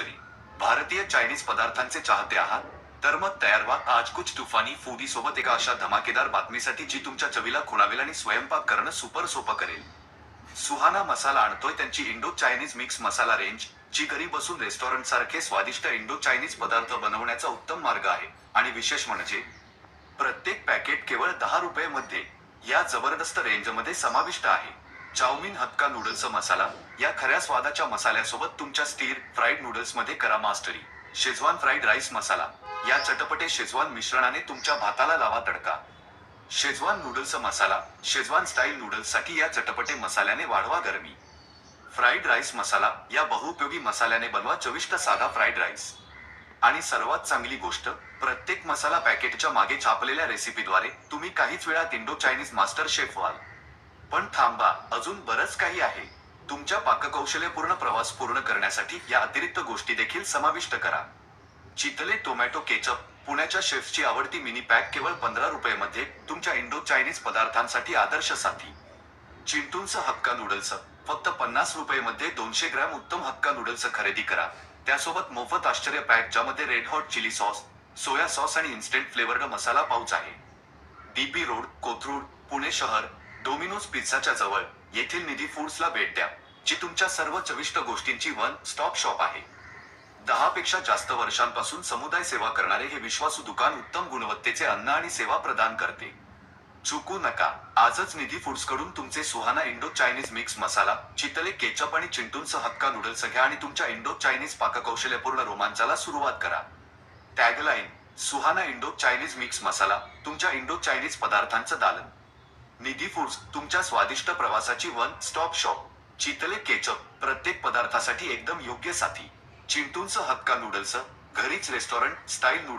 Mastery भारतीय Chinese पदार्थांचे चाहते आहात? तर मग तयार व्हा आज कुछ तुफानी फूडी सोबत एका अशा धमाकेदार बातमीसाठी जी तुमच्या चवीला खुणावेल आणि स्वयंपाक करणं सुपर सोपं करेल. सुहाना मसाला आणतोय त्यांची Indo Chinese mix masala range जी घरी बसून रेस्टॉरंट सारखे स्वादिष्ट इंडो चायनीज पदार्थ बनवण्याचा उत्तम मार्ग आहे. आणि विशेष म्हणजे प्रत्येक पॅकेट केवळ दहा रुपये मध्ये या जबरदस्त रेंजमध्ये समाविष्ट आहे. चाऊमिन हक्का नूडल्स मसाला या खऱ्या स्वादाच्या मसाल्यासोबत तुमच्या स्टीर फ्राईड नूडल्समध्ये करा mastery. Schezwan fried rice masala. या चटपटे शेजवान मिश्रणाने तुमच्या भाताला लावा तडका. Schezwan noodles masala Schezwan style नूडल्ससाठी या चटपटे मसाल्याने वाढवा गरमी. फ्राईड राईस मसाला या बहुउपयोगी मसाल्याने बनवा चविष्ट साधा फ्राईड राईस. आणि सर्वात चांगली गोष्ट प्रत्येक मसाला पॅकेटच्या मागे छापलेल्या रेसिपीद्वारे तुम्ही काहीच वेळात इंडो चायनीज मास्टर शेफ व्हाल. पण थांबा अजून बरंच काही आहे. तुमच्या पाककौशल्यपूर्ण प्रवास पूर्ण करण्यासाठी या अतिरिक्त गोष्टी देखील समाविष्ट करा. चितले टोमॅटो केचप पुण्याच्या शेफची आवडती मिनी पॅक केवळ पंधरा रुपये मध्ये तुमच्या इंडो चायनीज पदार्थांसाठी आदर्श साथी. चिंटूंच हक्का नूडल्स. फक्त पन्नास रुपये मध्ये दोनशे ग्रॅम उत्तम हक्का नूडल्स खरेदी करा. त्यासोबत मोफत आश्चर्य पॅक ज्यामध्ये red hot chilli sauce soya sauce आणि इन्स्टंट फ्लेवर्ड मसाला पाऊच आहे. डीपी रोड कोथरूड पुणे शहर डोमिनोज पिझ्झाच्या जवळ. येथील निधी फूड्सला भेट द्या जी तुमच्या सर्व चविष्ट गोष्टींची वन स्टॉप शॉप आहे. दहा पेक्षा जास्त वर्षांपासून समुदाय सेवा करणारे हे विश्वासू दुकान उत्तम गुणवत्तेचे अन्न आणि सेवा प्रदान करते. चुकू नका आजच निधी फूड्सकडून तुमचे Suhana Indo Chinese mix masala Chitale ketchup आणि चिंटूंचं हक्का नूडल्स घ्या आणि तुमच्या इंडो चायनीज पाककौशल्यपूर्ण रोमांचाला सुरुवात करा. Tagline Suhana Indo Chinese mix masala तुमच्या इंडो चायनीज पदार्थांचं दालन. निधी फूड्स तुमच्या स्वादिष्ट प्रवासाची one stop shop Chitale ketchup प्रत्येक पदार्थासाठी एकदम योग्य साथी. चिंटूंचं हक्का नूडल्स घरीच रेस्टॉरंट स्टाईल नूडल्स